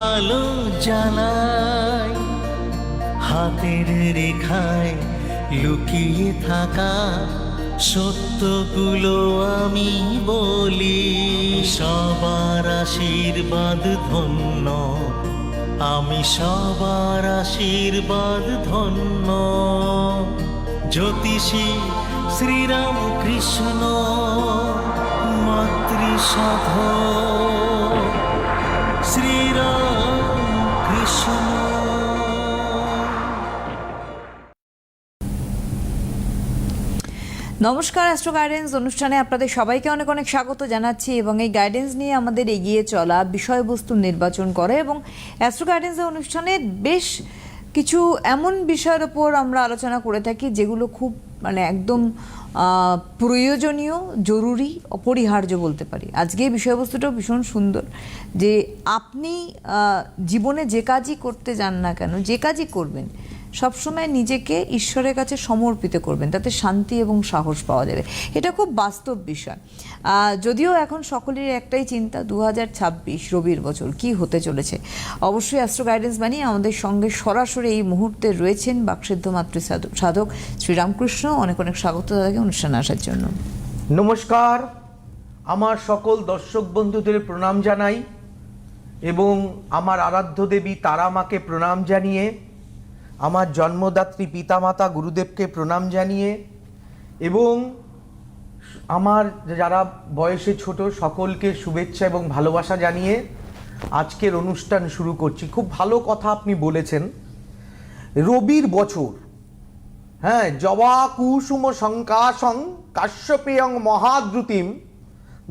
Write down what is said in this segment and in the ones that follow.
আলো জ্বালাই হাতের রেখায় লুকিয়ে থাকা সত্যগুলো আমি বলি, সবার আশীর্বাদ ধন্য, আমি সবার আশীর্বাদ ধন্য। জ্যোতিষী শ্রীরাম কৃষ্ণ নমস্কার অ্যাস্ট্রো গাইডেন্স অনুষ্ঠানে আপনাদের সবাইকে অনেক অনেক স্বাগত জানাচ্ছি এবং এই গাইডেন্স নিয়ে আমাদের এগিয়ে চলা বিষয়বস্তু নির্বাচন করে এবং অ্যাস্ট্রো গাইডেন্সের অনুষ্ঠানে বেশ কিছু এমন বিষয়ের ওপর আমরা আলোচনা করে থাকি যেগুলো খুব মানে একদম প্রয়োজনীয়, জরুরি, অপরিহার্য বলতে পারি। আজকে এই বিষয়বস্তুটাও ভীষণ সুন্দর যে আপনি জীবনে যে কাজই করতে যান না কেন, যে কাজই করবেন সবসময় নিজেকে ঈশ্বরের কাছে সমর্পিত করবেন, তাতে শান্তি এবং সাহস পাওয়া যাবে। এটা খুব বাস্তব বিষয়। যদিও এখন সকলের একটাই চিন্তা দু হাজার ছাব্বিশ রবির বছর কি হতে চলেছে? অবশ্যই অ্যাস্ট্রো গাইডেন্স বানিয়ে আমাদের সঙ্গে সরাসরি এই মুহূর্তে রয়েছেন বাকসিদ্ধ মাতৃ সাধক- শ্রীরামকৃষ্ণ অনেক অনেক স্বাগত তাদেরকে অনুষ্ঠানে আসার জন্য। নমস্কার। আমার সকল দর্শক বন্ধুদের প্রণাম জানাই এবং আমার আরাধ্য দেবী তারা মাকে প্রণাম জানিয়ে আমার জন্মদাত্রী পিতামাতা গুরুদেবকে প্রণাম জানিয়ে এবং আমার যারা বয়সে ছোট সকলকে শুভেচ্ছা এবং ভালোবাসা জানিয়ে আজকের অনুষ্ঠান শুরু করছি। খুব ভালো কথা আপনি বলেছেন। রবির বছর হ্যাঁ জবা কুসুম শঙ্কাশং কাশ্যপেয়ং মহাদ্রুতিম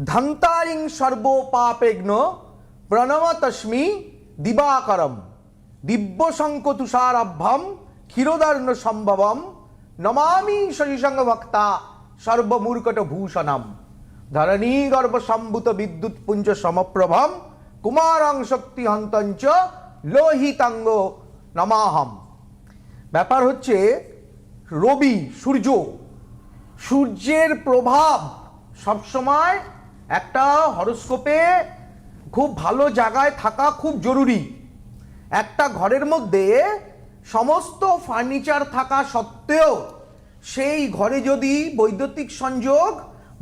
ধন্তারিং সর্বোপাপেগ্ন প্রণমতস্মি দিবাকরম। দিব্য শঙ্ক তুষারাভ্যম ক্ষীরোদার্ণ সম্ভবম নমামি শশীসঙ্গ ভক্তা সর্বমূর্কট ভূষণম ধরণী গর্ভ সম্ভূত বিদ্যুৎ পুঞ্জ সমপ্রভম কুমারং শক্তি হন্তঞ্চ লোহিতাঙ্গ নমাহম। ব্যাপার হচ্ছে, রবি, সূর্য, সূর্যের প্রভাব সবসময় একটা হরস্কোপে খুব ভালো জায়গায় থাকা খুব জরুরি। একটা ঘরের মধ্যে সমস্ত ফার্নিচার থাকা সত্ত্বেও সেই ঘরে যদি বৈদ্যুতিক সংযোগ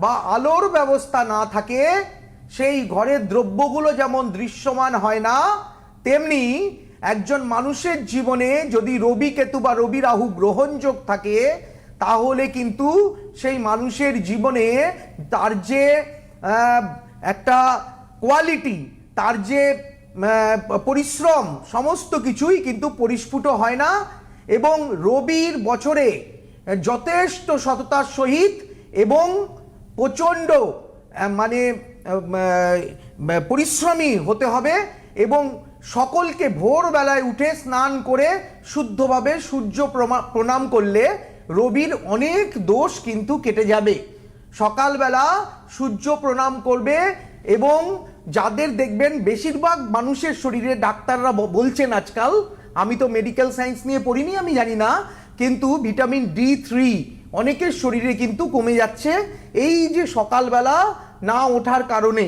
বা আলোর ব্যবস্থা না থাকে, সেই ঘরের দ্রব্যগুলো যেমন দৃশ্যমান হয় না, তেমনি একজন মানুষের জীবনে যদি রবি কেতু বা রবি রাহু গ্রহণযোগ থাকে, তাহলে কিন্তু সেই মানুষের জীবনে তার যে একটা কোয়ালিটি তার যে পরিশ্রম, সমস্ত কিছুই কিন্তু পরিস্ফুট হয় না। এবং রবির বছরে যথেষ্ট সততার সহিত এবং প্রচণ্ড মানে পরিশ্রমী হতে হবে এবং সকলকে ভোরবেলায় উঠে স্নান করে শুদ্ধভাবে সূর্য প্রণাম করলে রবির অনেক দোষ কিন্তু কেটে যাবে। সকালবেলা সূর্য প্রণাম করবে এবং যাদের দেখবেন বেশিরভাগ মানুষের শরীরে ডাক্তাররা বলছেন আজকাল, আমি তো মেডিকেল সায়েন্স নিয়ে পড়িনি, আমি জানি না, কিন্তু ভিটামিন ডি থ্রি অনেকের শরীরে কিন্তু কমে যাচ্ছে। এই যে সকালবেলা না ওঠার কারণে,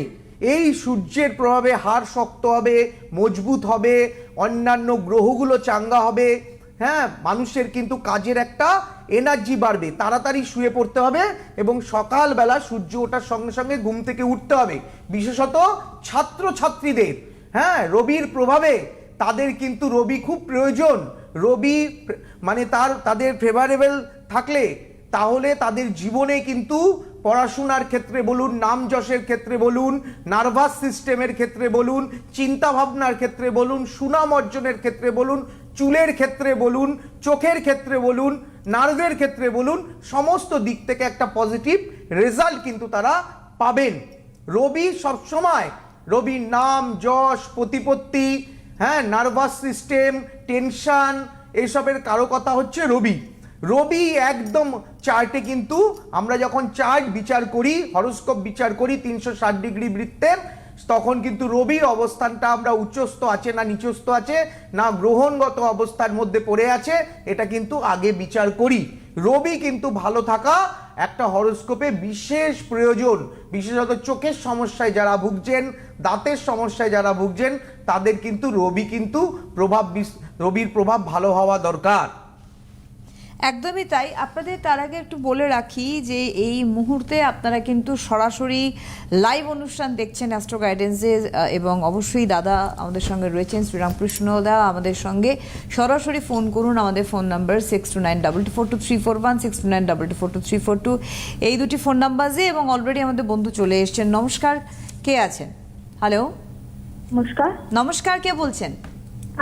এই সূর্যের প্রভাবে হাড় শক্ত হবে, মজবুত হবে, অন্যান্য গ্রহগুলো চাঙ্গা হবে হ্যাঁ মানুষের কিন্তু কাজের একটা এনার্জি বাড়বে তাড়াতাড়ি শুয়ে পড়তে হবে এবং সকালবেলা সূর্য ওঠার সঙ্গে সঙ্গে ঘুম থেকে উঠতে হবে। বিশেষত ছাত্র ছাত্রীদের হ্যাঁ রবির প্রভাবে তাদের কিন্তু রবি খুব প্রয়োজন। রবি মানে তার, তাদের ফেভারেবল থাকলে তাহলে তাদের জীবনে কিন্তু পড়াশোনার ক্ষেত্রে বলুন, নাম যশের ক্ষেত্রে বলুন নার্ভাস সিস্টেমের ক্ষেত্রে বলুন চিন্তা ভাবনার ক্ষেত্রে বলুন, সুনাম অর্জনের ক্ষেত্রে বলুন চুলের ক্ষেত্রে বলুন, চোখের ক্ষেত্রে বলুন, নার্ভের ক্ষেত্রে বলুন, সমস্ত দিক থেকে একটা পজিটিভ রেজাল্ট কিন্তু তারা পাবেন। রবি সবসময়, রবির নাম, যশ, প্রতিপত্তি হ্যাঁ নার্ভাস সিস্টেম টেনশন এইসবের কারও কথা হচ্ছে রবি। রবি একদম চার্টে কিন্তু আমরা যখন চার্ট বিচার করি হরস্কোপ বিচার করি, তিনশো ষাট ডিগ্রি বৃত্তের তখন কিন্তু রবির অবস্থানটা আমরা উচ্চস্থ আছে না নিচস্থ আছে, না গ্রহণগত অবস্থার মধ্যে পড়ে আছে, এটা কিন্তু আগে বিচার করি। রবি কিন্তু ভালো থাকা একটা হরস্কোপে বিশেষ প্রয়োজন। বিশেষত চোখের সমস্যায় যারা ভুগছেন, দাঁতের সমস্যায় যারা ভুগছেন, তাদের কিন্তু রবি কিন্তু প্রভাব রবির প্রভাব ভালো হওয়া দরকার। একদমই তাই। আপনাদের তার আগে একটু বলে রাখি যে এই মুহূর্তে আপনারা কিন্তু সরাসরি লাইভ অনুষ্ঠান দেখছেন অ্যাস্ট্রো গাইডেন্সে এবং অবশ্যই দাদা আমাদের সঙ্গে রয়েছেন শ্রীরামকৃষ্ণ দা আমাদের সঙ্গে। সরাসরি ফোন করুন আমাদের phone number six two nine double two four two three four one six two nine double two four two three four two এই দুটি ফোন নাম্বারে এবং অলরেডি আমাদের বন্ধু চলে এসেছেন। নমস্কার কে আছেন? হ্যালো নমস্কার। নমস্কার কে বলছেন?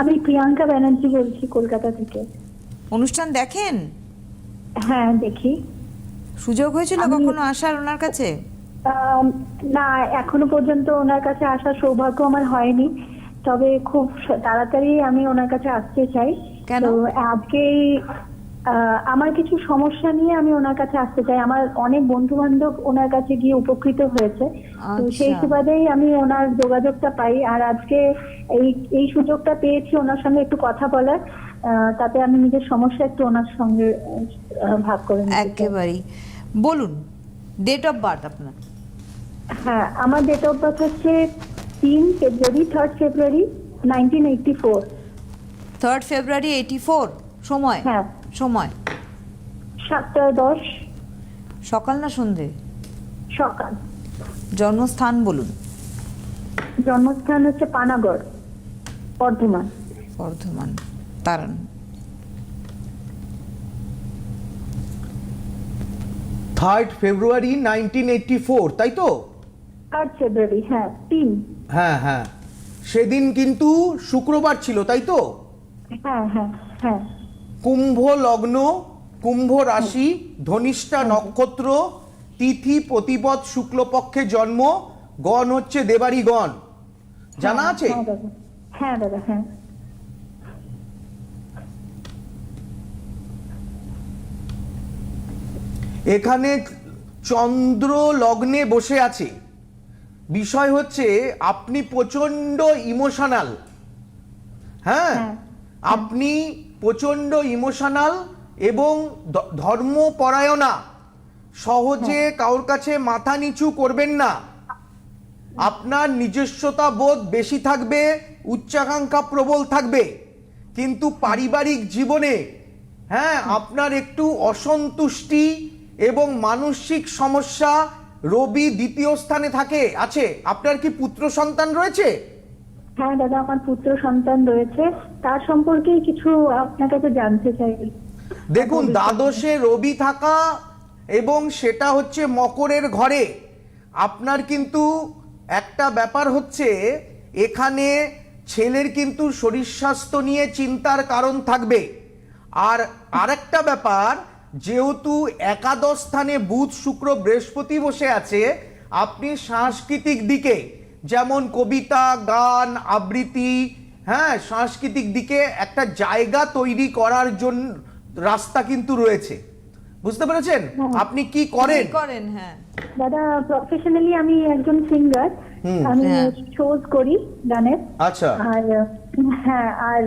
আমি প্রিয়াঙ্কা ব্যানার্জি বলছি কলকাতা থেকে। অনুষ্ঠান দেখেন? হ্যাঁ দেখি। সুযোগ হয়েছিল কখনো আসার ওনার কাছে? না এখনও পর্যন্ত ওনার কাছে আসার সৌভাগ্য আমার হয়নি। তবে খুব তাড়াতাড়ি আমি ওনার কাছে আসতে চাই। কেন? আজকে আমার কিছু সমস্যা নিয়ে আমি ওনার কাছে আসতে চাই। আমার অনেক বন্ধু বান্ধব ওনার কাছে গিয়ে উপকৃত হয়েছে। তো সেই আচ্ছা। সুবাদেই আমি ওনার যোগাযোগটা পাই। আর আজকে এই এই সুযোগটা পেয়েছি ওনার সঙ্গে একটু কথা বলার। তাতে আমি নিজের সমস্যা একটু ওনার সঙ্গে ভাগ করে একেবারেই। বলুন ডেট অফ বার্থ আপনার। হ্যাঁ আমার ডেট অফ বার্থ হচ্ছে তিন February third February nineteen eighty four third February eighty four সময়? হ্যাঁ। সময়? সাতটা দশ। সকাল না সন্ধে? সকাল। জন্মস্থান বলুন। জন্মস্থান হচ্ছে পানাগড় বর্ধমান। বর্ধমান। তারান third February nineteen eighty four তাই তো? থার্ড ফেব্রুয়ারি হ্যাঁ তিন। হ্যাঁ হ্যাঁ। সেদিন কিন্তু শুক্রবার ছিল তাই তো? হ্যাঁ হ্যাঁ হ্যাঁ। কুম্ভ লগ্ন কুম্ভ রাশি ধনিষ্ঠা নক্ষত্র তিথি প্রতিপদ শুক্লপক্ষে জন্ম গণ হচ্ছে দেবারি গণ জানা আছে? হ্যাঁ দাদা হ্যাঁ দাদা হ্যাঁ এখানে চন্দ্র লগ্নে বসে আছে। বিষয় হচ্ছে আপনি প্রচণ্ড ইমোশনাল। হ্যাঁ? হ্যাঁ। আপনি প্রচণ্ড ইমোশনাল এবং দ- ধর্মপরায়ণা। সহজে কারোর কাছে মাথা নিচু করবেন না। আপনার নিজস্বতা বোধ বেশি থাকবে উচ্চাকাঙ্ক্ষা প্রবল থাকবে। কিন্তু পারিবারিক জীবনে হ্যাঁ। আপনার একটু অসন্তুষ্টি এবং মানসিক সমস্যা রবি দ্বিতীয় স্থানে থাকে। আছে আপনার কি পুত্র সন্তান রয়েছে? হ্যাঁ দাদা আমার পুত্র সন্তান রয়েছে। তার সম্পর্কেই কিছু আপনার কাছে জানতে চাই। দেখুন দ্বাদশে রবি থাকা এবং সেটা হচ্ছে মকরের ঘরে। আপনার কিন্তু একটা ব্যাপার হচ্ছে এখানে ছেলের কিন্তু শরীর স্বাস্থ্য নিয়ে চিন্তার কারণ থাকবে। আর আরেকটা ব্যাপার যেহেতু একাদশ স্থানে বুধ শুক্র বৃহস্পতি বসে আছে আপনি সাংস্কৃতিক দিকে যেমন কবিতা গান আবৃত্তি হ্যাঁ সাংস্কৃতিক দিকে একটা জায়গা তৈরি করার জন্য রাস্তা কিন্তু রয়েছে। বুঝতে পেরেছেন? আপনি কি করেন? করেন হ্যাঁ। দাদা প্রফেশনালি আমি একজন সিঙ্গার আমি হ্যাঁ। শোজ করি গানের। আচ্ছা। আর হ্যাঁ আর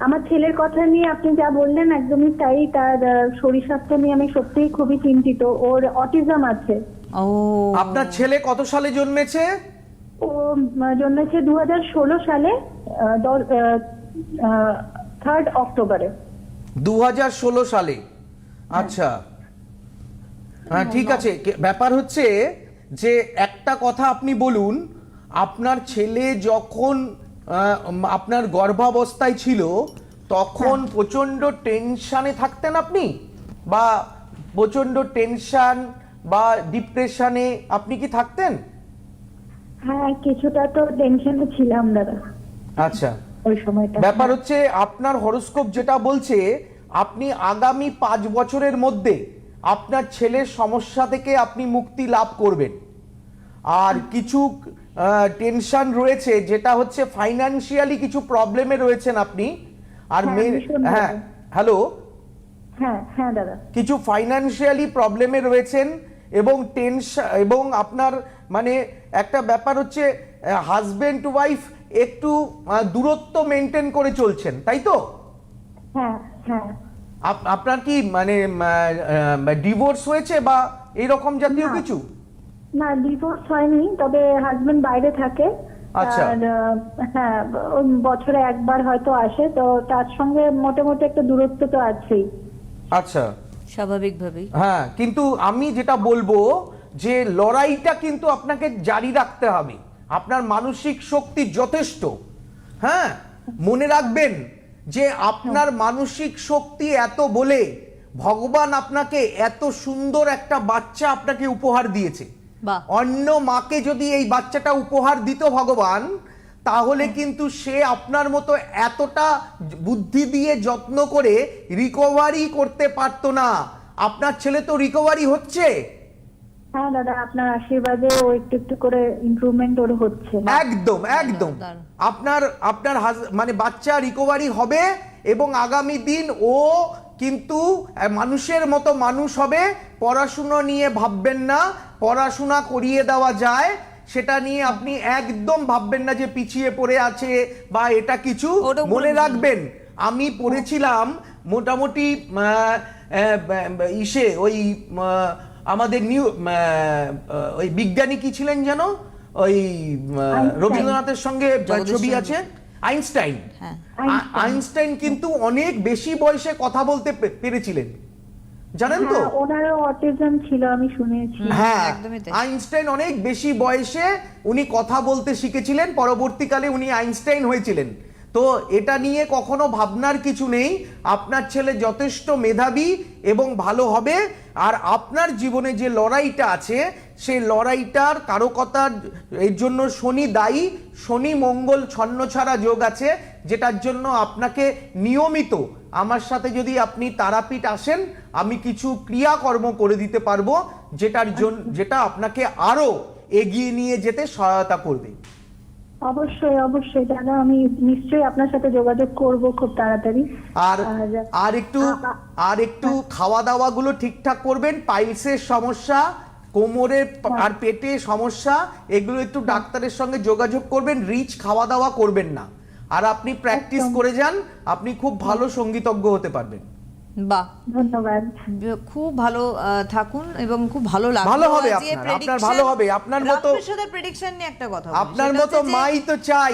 আমার ছেলের কথা নিয়ে আপনি যা বললেন একদমই তাই তার শরীর স্বাস্থ্য নিয়ে আমি সত্যিই খুবই চিন্তিত। ওর অটিজম আছে। ও। আপনার ছেলে কত সালে জন্মেছে? ও জন্মেছে দু হাজার ষোলো সালে থার্ড অক্টোবরে দুহাজার ষোলো সালে। আচ্ছা। হ্যাঁ ঠিক আছে। ব্যাপার হচ্ছে যে একটা কথা আপনি বলুন আপনার ছেলে যখন আপনার গর্ভাবস্থায় ছিল তখন প্রচণ্ড টেনশনে থাকতেন আপনি? বা প্রচণ্ড টেনশন বা ডিপ্রেশনে আপনি কি থাকতেন? হ্যাঁ কিছুটা তো টেনশনে ছিলাম দাদা। আচ্ছা। ওই সময়টা। ব্যাপার হচ্ছে আপনার হরোস্কোপ যেটা বলছে আপনি আগামী পাঁচ বছরের মধ্যে আপনার ছেলের সমস্যা থেকে আপনি মুক্তি লাভ করবেন। আর কিছু টেনশন রয়েছে যেটা হচ্ছে ফাইনান্সিয়ালি কিছু প্রবলেমে রয়েছেন আপনি। আর হ্যাঁ, মেন হ্যাঁ হ্যালো হ্যাঁ হ্যাঁ দাদা। কিছু ফাইনান্সিয়ালি প্রবলেমে রয়েছেন এবং টেনশন এবং আপনার মানে একটা ব্যাপার হচ্ছে হাজবেন্ড ওয়াইফ একটু দূরত্ব মেনটেন করে চলছেন তাই তো? হ্যাঁ হ্যাঁ। আপনার কি মানে ডিভোর্স হয়েছে বা এইরকম জাতীয়। কিছু? না ডিভোর্স হয়নি তবে হাজবেন্ড বাইরে থাকে। আচ্ছা। হ্যাঁ বছরে একবার হয়তো আসে তো তার সঙ্গে মোটামুটি একটা দূরত্ব তো আছেই। আচ্ছা। স্বাভাবিকভাবেই। হ্যাঁ কিন্তু আমি যেটা বলব যে লড়াইটা কিন্তু আপনাকে জারি রাখতে হবে। আপনার মানসিক শক্তি যথেষ্ট। হ্যাঁ মনে রাখবেন যে আপনার মানসিক শক্তি এত বলে ভগবান আপনাকে এত সুন্দর একটা বাচ্চা আপনাকে উপহার দিয়েছে। অন্য মাকে যদি এই বাচ্চাটা উপহার দিত ভগবান তাহলে কিন্তু সে আপনার মতো এতটা বুদ্ধি দিয়ে যত্ন করে রিকভারি করতে পারতো না। আপনার ছেলে তো রিকভারি হচ্ছে? হ্যাঁ দাদা আপনার আশীর্বাদে ও একটু একটু করে ইমপ্রুভমেন্ট ওর হচ্ছে। একদম একদম। আপনার আপনার মানে বাচ্চা রিকভারি হবে এবং আগামী দিন ও কিন্তু মানুষের মতো মানুষ হবে পড়াশুনো নিয়ে ভাববেন না পড়াশোনা করিয়ে দেওয়া যায় সেটা নিয়ে আপনি একদম ভাববেন না যে পিছিয়ে পড়ে আছে বা এটা কিছু মনে রাখবেন আমি পড়েছিলাম মোটামুটি ইসে ওই আমাদের নিউ ওই বিজ্ঞানী কি ছিলেন যেন? ওই রবীন্দ্রনাথের সঙ্গে ছবি আছে? আইনস্টাইন হ্যাঁ। আইনস্টাইন কিন্তু অনেক বেশি বয়সে কথা বলতে পেরেছিলেন। জানেন তো? হ্যাঁ ওনারও অটিজম ছিল আমি শুনেছি। হ্যাঁ আইনস্টাইন অনেক বেশি বয়সে উনি কথা বলতে শিখেছিলেন পরবর্তীকালে উনি আইনস্টাইন হয়েছিলেন। তো এটা নিয়ে কখনো ভাবনার কিছু নেই। আপনার ছেলে যথেষ্ট মেধাবী এবং ভালো হবে। আর আপনার জীবনে যে লড়াইটা আছে, সেই লড়াইটার কারকতার এর জন্য শনি দায়ী, শনি মঙ্গল ছন্ন ছাড়া যোগ আছে, যেটার জন্য আপনাকে নিয়মিত আমার সাথে যদি আপনি তারাপীঠ আসেন, আমি কিছু ক্রিয়াকর্ম করে দিতে পারব, যেটার জন্য যেটা আপনাকে আরও এগিয়ে নিয়ে যেতে সহায়তা করবে। অবশ্যই অবশ্যই দাদা আমি নিশ্চয়ই আপনার সাথে যোগাযোগ করব খুব তাড়াতাড়ি। আর আর একটু আর একটু খাওয়া দাওয়া গুলো ঠিকঠাক করবেন পাইলসের সমস্যা কোমরে আর পেটে সমস্যা এগুলো একটু ডাক্তারের সঙ্গে যোগাযোগ করবেন রিচ খাওয়া দাওয়া করবেন না। আর আপনি প্র্যাকটিস করে যান আপনি খুব ভালো সঙ্গীতজ্ঞ হতে পারবেন। বাহ। ধন্যবাদ। খুব ভালো থাকুন এবং খুব ভালো লাগল ভালো হবে আপনার, আপনার ভালো হবে, আপনার মতো- রামপ্রসাদের প্রেডিকশন নিয়ে একটা কথা আপনার মতো মাই তো চাই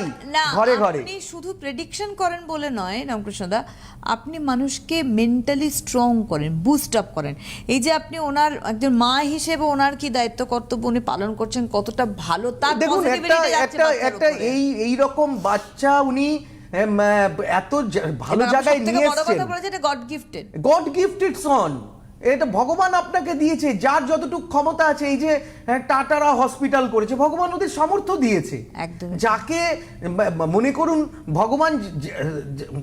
ঘরে ঘরে। আপনি শুধু প্রেডিকশন করেন বলে নয় রামকৃষ্ণদা আপনি মানুষকে মেন্টালি স্ট্রং করেন বুস্ট আপ করেন। এই যে আপনি ওনার একজন মা হিসেবে ওনার কি দায়িত্ব কর্তব্য উনি পালন করছেন কতটা ভালো তার দেখুন একটা একটা। এই এই রকম বাচ্চা উনি এত ভালো জায়গায় নিয়ে এসেছেন God gifted God gifted son এটা ভগবান আপনাকে দিয়েছে যার যতটুকু ক্ষমতা আছে এই যে টাটারা হসপিটাল করেছে ভগবান ওদের সামর্থ্য দিয়েছে। যাকে মনে করুন ভগবান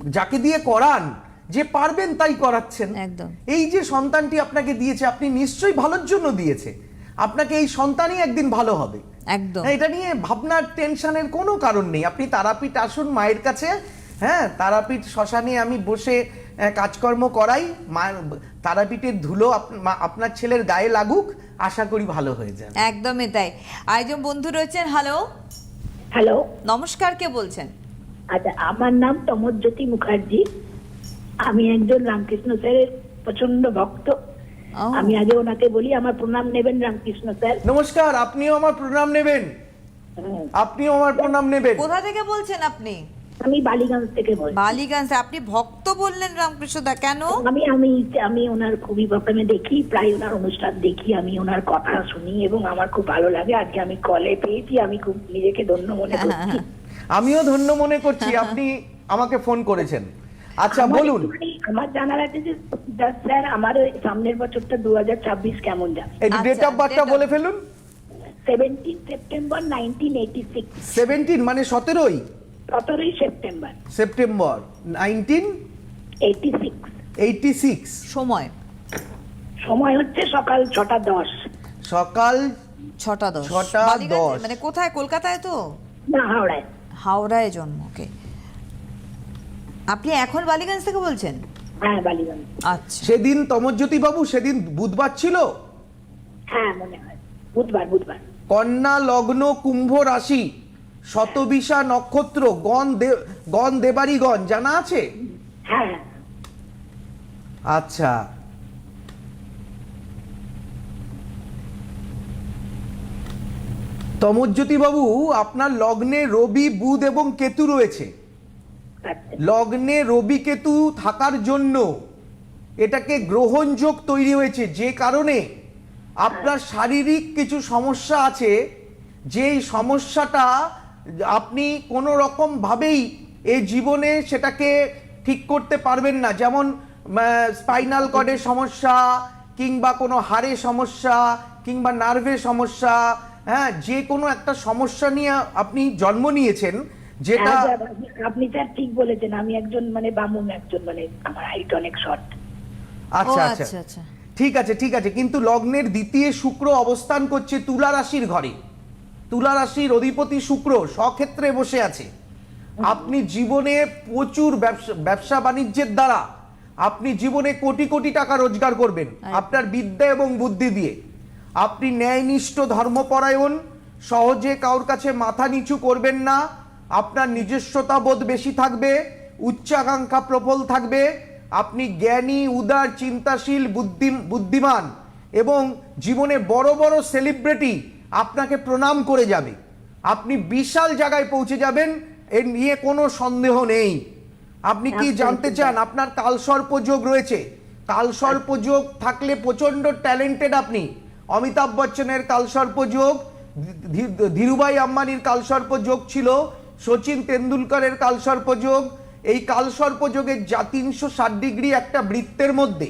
যাকে দিয়ে করান যে পারবেন তাই করাচ্ছেন। একদম। এই যে সন্তানটি আপনাকে দিয়েছে আপনি নিশ্চয়ই ভালোর জন্য দিয়েছে। আপনাকে এই সন্তানই একদিন ভালো হবে। একদম। হ্যাঁ, এটা নিয়ে ভাবনার টেনশনের কোনো কারণ নেই। আপনি তারাপীঠ আসুন মায়ের কাছে হ্যাঁ তারাপীঠ শ্মশানে আমি বসে কাজকর্ম করাই। মা তারাপীঠের ধুলো মা- আপনার ছেলের গায়ে লাগুক আশা করি ভালো হয়ে যাবে। একদমই তাই। আরেকজন বন্ধু রয়েছেন হ্যালো? হ্যালো? নমস্কার কে বলছেন? আচ্ছা আমার নাম তমজ্যোতি মুখার্জি। আমি একজন রামকৃষ্ণ স্যারের প্রচণ্ড ভক্ত। আমি আগে ওনাকে বলি আমার প্রণাম নেবেন রামকৃষ্ণ স্যার। নমস্কার আপনিও আমার প্রণাম নেবেন। হ্যাঁ, আপনিও আমার প্রণাম নেবেন। কোথা থেকে বলছেন আপনি? আমি বালিগঞ্জ থেকে বলছি। বালিগঞ্জ আপনি ভক্ত বললেন রামকৃষ্ণ রামকৃষ্ণদা কেন? আমি আমি আমি ওনার খুবই আমি দেখি প্রায় ওনার অনুষ্ঠান দেখি আমি ওনার কথা শুনি এবং আমার খুব ভালো লাগে। আজকে আমি কলে পেয়েছি আমি খুব নিজেকে ধন্য মনে করছি। আমিও ধন্য মনে করছি আপনি আমাকে ফোন করেছেন। আচ্ছা বলুন। একটুখানি আমার জানার আছে যে স্যার আমার ওই সামনের বছরটা দু হাজার ছাব্বিশ কেমন যাবে একটু ডেট অফ বার্থটা বলে ফেলুন। Seventeen September nineteen eighty six. Seventeen মানে সতেরোই? সতেরোই September. September. Nineteen? Eighty six. Eighty six. সময়? সময় হচ্ছে সকাল ছটা দশ। সকাল ছটা দশ। ছটা দশ। মানে কোথায়? কলকাতায় তো? না হাওড়ায়। হাওড়ায় জন্ম ওকে আপনি এখন বালিগঞ্জ থেকে বলছেন? হ্যাঁ বালিগঞ্জ আচ্ছা। সেদিন তমজ্যোতি বাবু সেদিন বুধবার ছিল? হ্যাঁ মনে হয়। বুধবার বুধবার। কন্যা লগ্ন কুম্ভ রাশি শতবিশা নক্ষত্র গণ দে গণ দেবারিগণ জানা আছে? হ্যাঁ। আচ্ছা। তমজ্যোতি বাবু আপনার লগ্নে রবি বুধ এবং কেতু রয়েছে। লগ্নে রবি কেতু থাকার জন্য এটাকে গ্রহণযোগ তৈরি হয়েছে যে কারণে আপনার শারীরিক কিছু সমস্যা আছে, যেই সমস্যাটা আপনি কোনো রকম ভাবেই এই জীবনে সেটাকে ঠিক করতে পারবেন না। যেমন স্পাইনাল কর্ডের সমস্যা কিংবা কোনো হাড়ে সমস্যা কিংবা নার্ভের সমস্যা হ্যাঁ যে কোনো একটা সমস্যা নিয়ে আপনি জন্ম নিয়েছেন যেটা হ্যাঁ, আপনি- স্যার ঠিক বলেছেন। আমি একজন মানে বামুন একজন মানে আমার হাইট অনেক শর্ট আচ্ছা আচ্ছা। আচ্ছা, আচ্ছা। ঠিক আছে ঠিক আছে। কিন্তু লগ্নের দ্বিতীয় শুক্র অবস্থান করছে তুলা রাশির ঘরে। তুলা রাশির অধিপতি শুক্র স্বক্ষেত্রে বসে আছে। আপনি জীবনে প্রচুর ব্যবসা ব্যবসা বাণিজ্যের দ্বারা আপনি জীবনে কোটি কোটি টাকা রোজগার করবেন। আপনার বিদ্যা এবং বুদ্ধি দিয়ে। আপনি ন্যায়নিষ্ঠ ধর্মপরায়ণ সহজে কারোর কাছে মাথা নিচু করবেন না আপনার নিজস্বতা বোধ বেশি থাকবে উচ্চাকাঙ্ক্ষা প্রবল থাকবে আপনি জ্ঞানী উদার চিন্তাশীল বুদ্ধি বুদ্ধিমান এবং জীবনে বড় বড় সেলিব্রিটি আপনাকে প্রণাম করে যাবে আপনি বিশাল জায়গায় পৌঁছে যাবেন এর নিয়ে কোনো সন্দেহ নেই আপনি কি আচ্ছা, জানতে আচ্ছা। চান আপনার কালসর্পযোগ রয়েছে কালসর্পযোগ থাকলে প্রচণ্ড ট্যালেন্টেড আপনি অমিতাভ বচ্চনের কালসর্পযোগ ধীরুভাই আম্বানির কালসর্পযোগ ছিল সচিন তেন্ডুলকরের কালসর্পযোগ এই কালসর্পযোগের যা তিনশো ষাট ডিগ্রি একটা বৃত্তের মধ্যে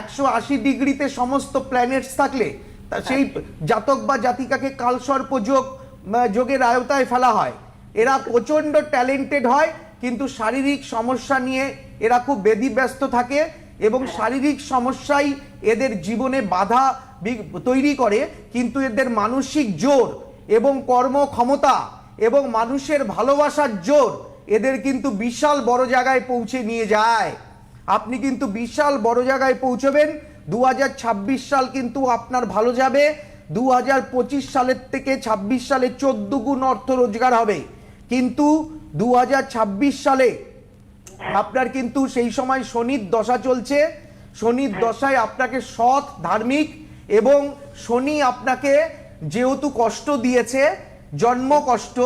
একশো আশি ডিগ্রিতে সমস্ত প্ল্যানেটস থাকলে তা সেই জাতক বা জাতিকাকে কালসর্পযোগ যোগের আয়তায় ফেলা হয়। এরা প্রচণ্ড ট্যালেন্টেড হয় কিন্তু শারীরিক সমস্যা নিয়ে এরা খুব ব্যস্ত থাকে এবং শারীরিক সমস্যাই এদের জীবনে বাধা তৈরি করে কিন্তু এদের মানসিক জোর এবং কর্মক্ষমতা এবং মানুষের ভালোবাসার জোর এদের কিন্তু বিশাল বড় জায়গায় পৌঁছে নিয়ে যায়। আপনি কিন্তু বিশাল বড় জায়গায় পৌঁছবেন। দু হাজার ছাব্বিশ সাল কিন্তু আপনার ভালো যাবে। দু হাজার পঁচিশ সালের থেকে ২৬ সালে চোদ্দ গুণ অর্থ রোজগার হবে। কিন্তু দু হাজার ছাব্বিশ সালে আপনার কিন্তু সেই সময় শনির দশা চলছে। শনির দশায় আপনাকে সৎ, ধার্মিক এবং শনি আপনাকে যেহেতু কষ্ট দিয়েছে জন্ম কষ্ট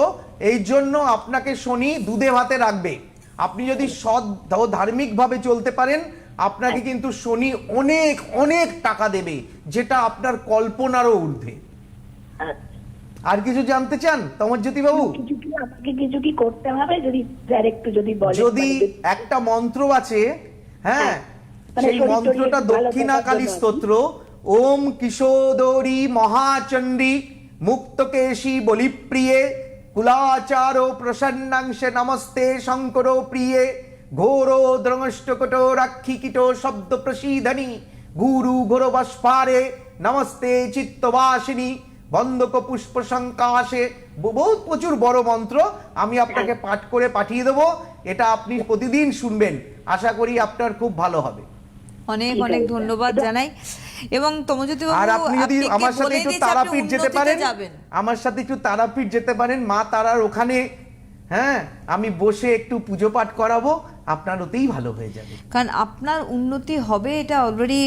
এই জন্য আপনাকে শনি দুধে ভাতে রাখবে। আপনি যদি সৎ ও ধার্মিকভাবে চলতে পারেন আপনাকে কিন্তু শনি অনেক অনেক টাকা দেবে যেটা আপনার কল্পনারও ঊর্ধ্বে। আচ্ছা। আর কিছু জানতে চান তমজ্যোতি বাবু? কিছু কি কিছু কি করতে হবে? যদি স্যার একটু যদি বলেন যদি একটা মন্ত্র আছে হ্যাঁ হ্যাঁ, মানে সেই মন্ত্রটা দক্ষিণা কালী স্তোত্র ওম কিশোদরী মহাচণ্ডী মুক্তকেশী বলিপ্রিয়ে কুলাচারো প্রসন্নাংশে নমস্তে শঙ্কর প্রিয়ে ঘোর দ্রংষ্টকট রাক্ষী কীট শব্দ প্রসীধনী গুরু ঘোর ঘোরবস্ফারে নমস্তে চিত্তবাসিনী বন্ধক পুষ্প সংকাশে বহুত প্রচুর বড় মন্ত্র আমি আপনাকে পাঠ করে পাঠিয়ে দেবো এটা আপনি প্রতিদিন শুনবেন। আশা করি আপনার খুব ভালো হবে। অনেক অনেক ধন্যবাদ জানাই। এবং তমজ্যোতি আর আপনি যদি আমার সাথে একটু তারাপীঠ যেতে পারেন আমার সাথে একটু তারাপীঠ যেতে পারেন মা তারার ওখানে হ্যাঁ আমি বসে একটু পুজো পাঠ করাবো আপনার ওতেই ভালো হয়ে যাবে। কারণ আপনার উন্নতি হবে এটা অলরেডি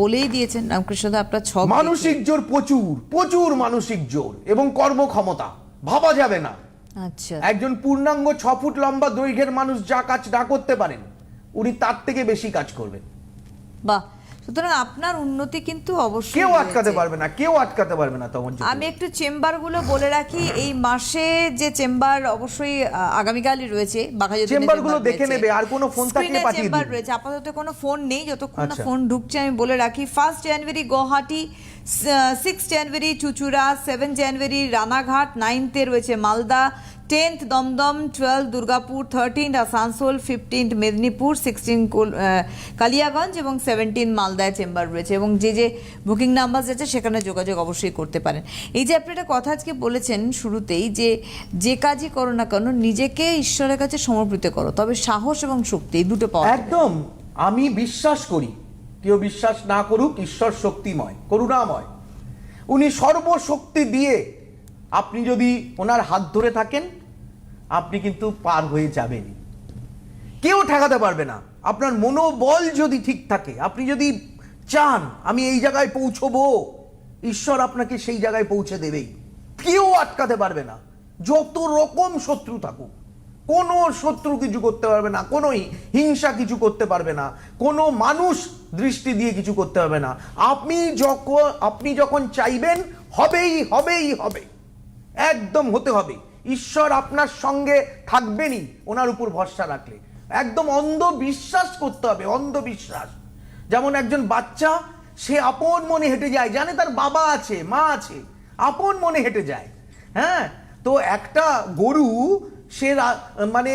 বলেই দিয়েছেন রামকৃষ্ণদা আপনার ছক মানসিক জোর প্রচুর প্রচুর মানসিক জোর এবং কর্মক্ষমতা ভাবা যাবে না। আচ্ছা। একজন পূর্ণাঙ্গ ছ ফুট লম্বা দৈর্ঘ্যের মানুষ যা কাজ না করতে পারেন উনি তার থেকে বেশি কাজ করবেন। বাহ সুতরাং আপনার উন্নতি কিন্তু অবশ্যই কেউ আটকাতে পারবে না কেউ আটকাতে পারবে না তখন আমি একটু চেম্বারগুলো বলে রাখি এই মাসে যে চেম্বার অবশ্যই আগামীকালই রয়েছে বাঘাযতীনের চেম্বারগুলো চেম্বার দেখে নেবে, আর কোনো ফোন থাকলে পাঠিয়ে চেম্বার। রয়েছে আপাতত কোনো ফোন নেই যতক্ষণ না আচ্ছা। ফোন ঢুকছে আমি বলে রাখি first January Guwahati six January Chuchura seven January Ranaghat নাইনথে রয়েছে Malda tenth Dumdum, twelve Durgapur, thirteen Asansol fifteenth Medinipur, sixteen Kaliaganj এবং সেভেন্টিন মালদায় চেম্বার রয়েছে এবং যে যে বুকিং নাম্বার আছে সেখানে যোগাযোগ অবশ্যই করতে পারেন। এই যে আপনি একটা কথা আজকে বলেছেন শুরুতেই যে যে কাজই করো না কেন, নিজেকে ঈশ্বরের কাছে সমর্পিত করো। তবে সাহস এবং শক্তি এই দুটো পাওয়া। একদম, আমি বিশ্বাস করি, কেউ বিশ্বাস না করুক ঈশ্বর শক্তিময়, করুণাময়। উনি সর্বশক্তি দিয়ে আপনি যদি ওনার হাত ধরে থাকেন, আপনি কিন্তু পার হয়ে যাবেন। কেউ ঠেকাতে পারবে না। আপনার মনোবল যদি ঠিক থাকে, আপনি যদি চান, আমি এই জায়গায় পৌঁছবো, ঈশ্বর আপনাকে সেই জায়গায় পৌঁছে দেবেই। কেউ আটকাতে পারবে না। যত রকম শত্রু থাকুক, কোনো শত্রু কিছু করতে পারবে না, কোনো হিংসা কিছু করতে পারবে না, কোনো মানুষ দৃষ্টি দিয়ে কিছু করতে পারবে না। আপনি যখন আপনি যখন চাইবেন, হবেই হবেই হবে একদম হতে হবে। ঈশ্বর আপনার সঙ্গে থাকবেনই, ওনার উপর ভরসা রাখলে। একদম অন্ধ বিশ্বাস করতে হবে অন্ধ বিশ্বাস যেমন একজন বাচ্চা, সে আপন মনে হেঁটে যায়, জানে তার বাবা আছে, মা আছে, আপন মনে হেঁটে যায়। হ্যাঁ? তো একটা গরু, সে মানে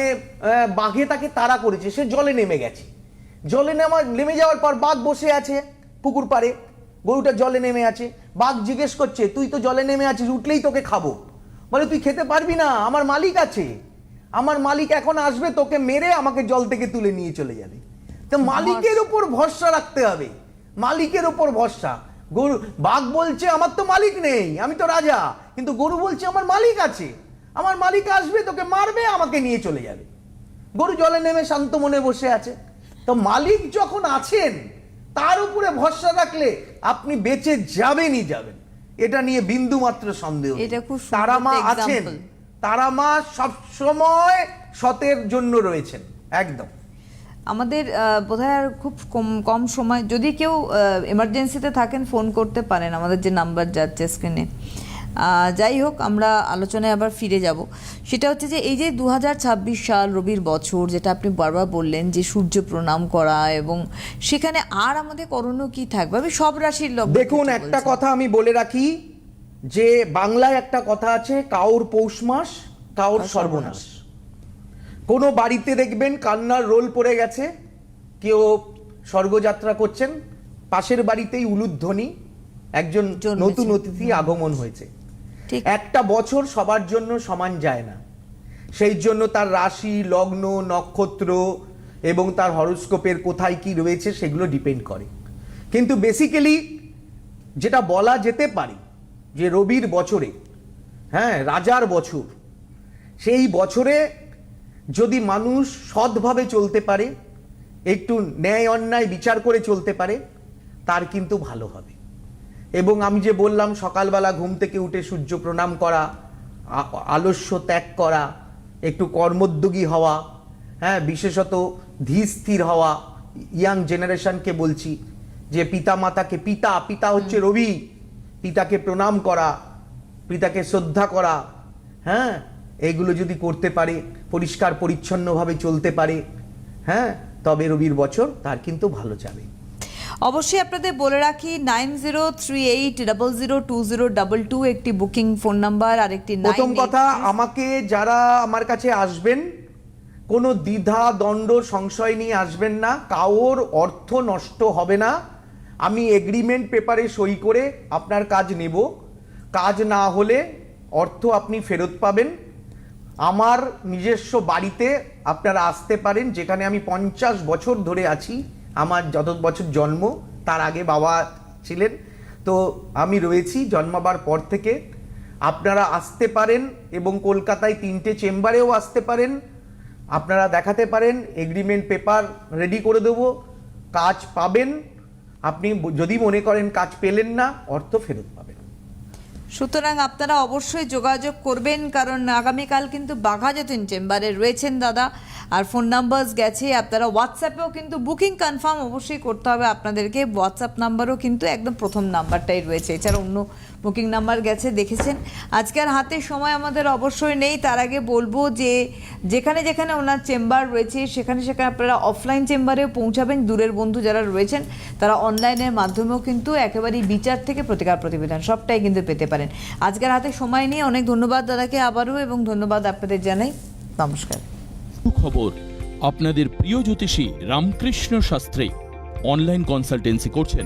বাঘে তাকে তাড়া করেছে, সে জলে নেমে গেছে। জলে নেমা, নেমে যাওয়ার পর বাঘ বসে আছে পুকুর পাড়ে। গরুটা জলে নেমে আছে। বাঘ জিজ্ঞেস করছে, তুই তো জলে নেমে আছিস, উঠলেই তোকে খাব। বলে তুই খেতে পারবি না আমার মালিক আছে। আমার মালিক এখন আসবে তোকে মেরে আমাকে জল থেকে তুলে নিয়ে চলে যাবে। তো মালিকের উপর ভরসা রাখতে হবে। মালিকের উপর ভরসা। গরু বাঘ বলছে আমার তো মালিক নেই আমি তো রাজা। কিন্তু গরু বলছে আমার মালিক আছে। আমার মালিক আসবে তোকে মারবে আমাকে নিয়ে চলে যাবে। গরু জলে নেমে শান্ত মনে বসে আছে। তো মালিক যখন আছেন তার উপরে ভরসা রাখলে আপনি বেঁচে যাবেনই যাবেন। এটা নিয়ে বিন্দু মাত্র সন্দেহ তারা মা আছেন। তারা মা সবসময় সতের জন্য রয়েছেন একদম। আমাদের বোধহয় আর খুব কম কম সময় যদি কেউ এমার্জেন্সিতে থাকেন ফোন করতে পারেন। আমাদের যে নাম্বার যাচ্ছে স্ক্রিনে যাই হোক আমরা আলোচনায় আবার ফিরে যাব। সেটা হচ্ছে যে এই যে দু হাজার ছাব্বিশ সাল রবির বছর যেটা আপনি বারবার বললেন যে সূর্য প্রণাম করা এবং সেখানে আর আমাদের করণীয় কি থাকবে? আমি সব রাশির লোক দেখুন একটা কথা আমি বলে রাখি যে বাংলায় একটা কথা আছে কাউর পৌষ মাস কাউর সর্বনাশ। কোনো বাড়িতে দেখবেন কান্নার রোল পড়ে গেছে কেউ স্বর্গযাত্রা করছেন পাশের বাড়িতেই উলুধ্বনি একজন নতুন অতিথি আগমন হয়েছে। একটা বছর সবার জন্য সমান যায় না। সেই জন্য তার রাশি, লগ্ন, নক্ষত্র এবং তার হরোস্কোপের কোথায় কি রয়েছে সেগুলো ডিপেন্ড করে। কিন্তু বেসিক্যালি যেটা বলা যেতে পারে যে রবির বছরে হ্যাঁ রাজার বছর, সেই বছরে যদি মানুষ সৎভাবে চলতে পারে, একটু ন্যায় অন্যায় বিচার করে চলতে পারে, তার কিন্তু ভালো হবে। এবং আমি যে বললাম সকালবেলা ঘুম থেকে উঠে সূর্য প্রণাম করা আলস্য ত্যাগ করা একটু কর্মোদ্যোগী হওয়া হ্যাঁ বিশেষত ধীর স্থির হওয়া ইয়াং জেনারেশনকে বলছি যে পিতা মাতাকে পিতা পিতা হচ্ছে রবি পিতাকে প্রণাম করা পিতাকে শ্রদ্ধা করা হ্যাঁ এগুলো যদি করতে পারে পরিষ্কার পরিচ্ছন্নভাবে চলতে পারে হ্যাঁ তবে রবির বছর তার কিন্তু ভালো যাবে। অবশ্যই আপনাদের বলে রাখি nine zero three eight double zero two zero double two একটি বুকিং ফোন নাম্বার আর একটি প্রথম কথা আমাকে যারা আমার কাছে আসবেন কোনো দ্বিধা দণ্ড সংশয় নিয়ে আসবেন না। কাওর অর্থ নষ্ট হবে না। আমি এগ্রিমেন্ট পেপারে সই করে আপনার কাজ নেব। কাজ না হলে অর্থ আপনি ফেরত পাবেন। আমার নিজস্ব বাড়িতে আপনারা আসতে পারেন যেখানে আমি পঞ্চাশ বছর ধরে আছি। আমার যত বছর জন্ম, তার আগে বাবা ছিলেন। তো আমি রয়েছি জন্মাবার পর থেকে। আপনারা আসতে পারেন এবং কলকাতায় তিনটে চেম্বারেও আসতে পারেন। আপনারা দেখাতে পারেন এগ্রিমেন্ট পেপার রেডি করে দেবো। কাজ পাবেন। আপনি যদি মনে করেন কাজ পেলেন না, অর্থ ফেরত পাবেন। সুতরাং আপনারা অবশ্যই যোগাযোগ করবেন, কারণ আগামীকাল কিন্তু বাঘাযতীন চেম্বারে রয়েছেন দাদা। আর ফোন নাম্বার গেছে, আপনারা হোয়াটসঅ্যাপেও কিন্তু বুকিং কনফার্ম অবশ্যই করতে হবে আপনাদেরকে। হোয়াটসঅ্যাপ নাম্বারও কিন্তু একদম প্রথম নাম্বারটাই রয়েছে। এছাড়া অন্য বুকিং নাম্বার গেছে, দেখেছেন? আজকের হাতে সময় আমাদের অবশ্যই নেই, তার আগে বলব যে যেখানে যেখানে ওনার চেম্বার রয়েছে, সেখানে সেখানে আপনারা অফলাইন চেম্বারেও পৌঁছাবেন, দূরের বন্ধু যারা রয়েছেন, তারা অনলাইনের মাধ্যমেও কিন্তু একেবারেই বিচার থেকে প্রতিকার প্রতিবেদন সবটাই কিন্তু পেতে পারেন। আজকের হাতে সময় নিয়ে অনেক ধন্যবাদ দাদাকে আবারও এবং ধন্যবাদ আপনাদের জানাই। নমস্কার। খবর, আপনাদের প্রিয় জ্যোতিষী রামকৃষ্ণ শাস্ত্রী অনলাইন কনসালটেন্সি করছেন।